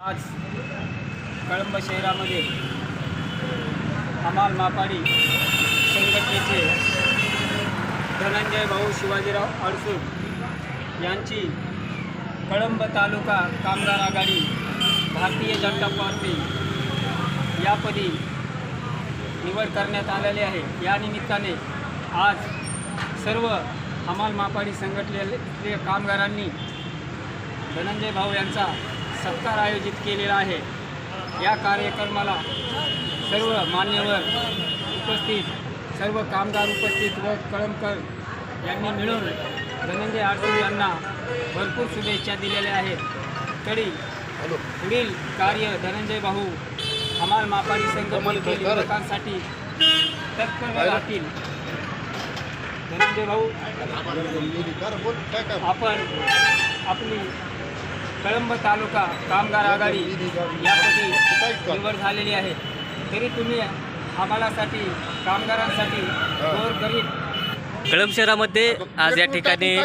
आज कळंब शहरामध्ये हमाल मापाडी संघटनेचे धनंजय भाऊ शिवाजीराव अडसूळ यांची कळंब तालुका कामगार आघाडी भारतीय जनता पार्टी यापदी निवड करण्यात आलेली आहे. या निमित्ताने आज सर्व हमाल मापाडी संघटनेतले कामगारांनी धनंजय भाऊ यांचा सत्कार आयोजित केलेला आहे. या कार्यक्रमाला सर्व मान्यवर उपस्थित सर्व कामगार उपस्थित व कळमकर यांनी मिळून धनंजय आडसूळ यांना भरपूर शुभेच्छा दिलेल्या आहेत. तरी पुढील कार्य धनंजय भाऊ हमाल मापाडी संघटनेतील युवकांसाठी तत्पर राहतील. धनंजय भाऊ आपण आपली कळंब तालुका कामगार आघाडी यापैकी निवड झालेली आहे. तरी तुम्ही आम्हालासाठी कामगारांसाठी गोरगरीब कळंब शहरामध्ये आज या ठिकाणी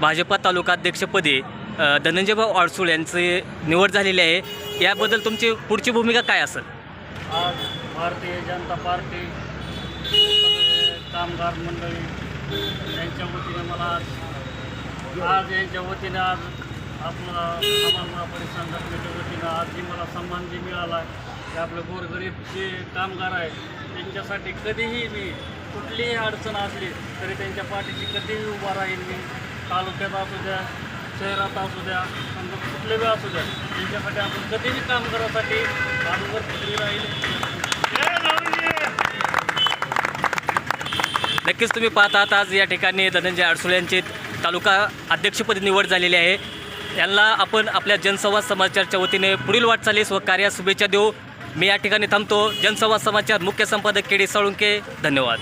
भाजपा तालुका अध्यक्षपदी अ, धनंजयभाऊ अडसूळ यांचे निवड झालेली आहे. याबद्दल तुमची पुढची भूमिका काय असेल? आज भारतीय जनता पार्टी कामगार मंडळी यांच्या वतीने मला आज आज यांच्या वतीने आज आपला समान महापरी संघटनेच्या वतीनं आज जी मला सन्मान जी मिळाला आहे ते आपले गोरगरीब जे कामगार आहेत त्यांच्यासाठी कधीही मी कुठलीही अडचण असली तरी त्यांच्या पाठीशी कधीही उभा राहील मी. तालुक्यात असू द्या शहरात असू द्या समजा कुठले वेळ असू द्या त्यांच्यासाठी आपण कधीही काम करायसाठी बाजूवर कुठली राहील. नक्कीच तुम्ही पाहतात आज या ठिकाणी धनंजय अडसुळ यांची तालुका अध्यक्षपदी निवड झालेली आहे. यांना आपण आपल्या जनसंवाद समाचारच्या वतीने पुढील वाटचालीस व कार्यास शुभेच्छा देऊ. मी या ठिकाणी थांबतो. जनसंवाद समाचार मुख्य संपादक के डी साळुंके. धन्यवाद.